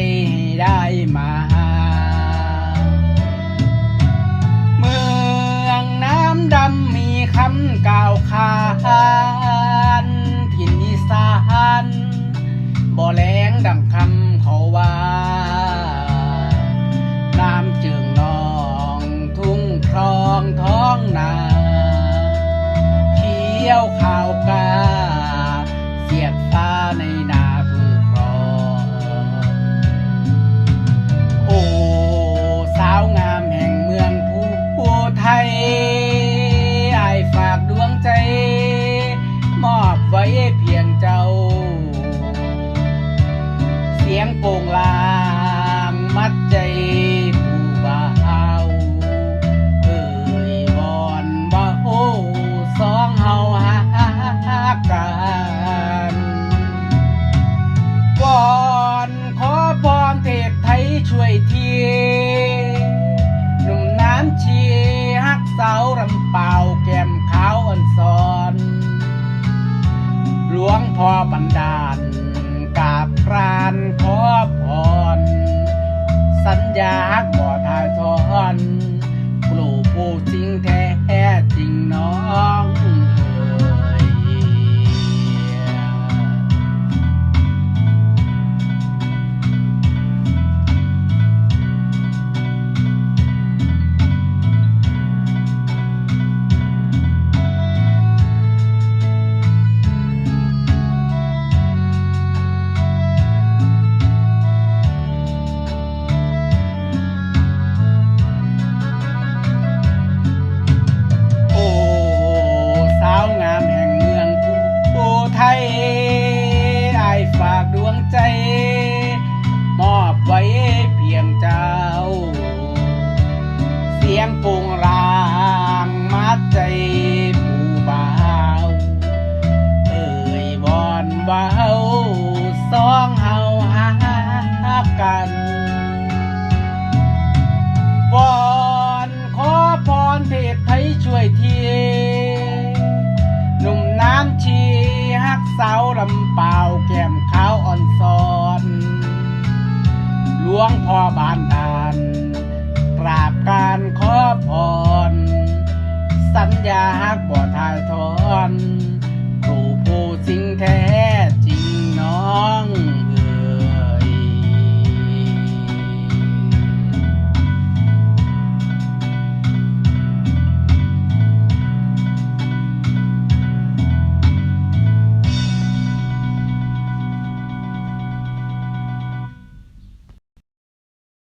ไม่ได้มา เมืองน้ำดำมีคำกล่าวขานถิ่นอีสานบ่แรงดังคำเขาว่าน้ำจึงนองทุ่งคลองท้องนา ลวงพ่อบันดาลกาบครานขอพร สัญญาบ่ทายทอน กลูผู้จริงแท้จริงน้อง why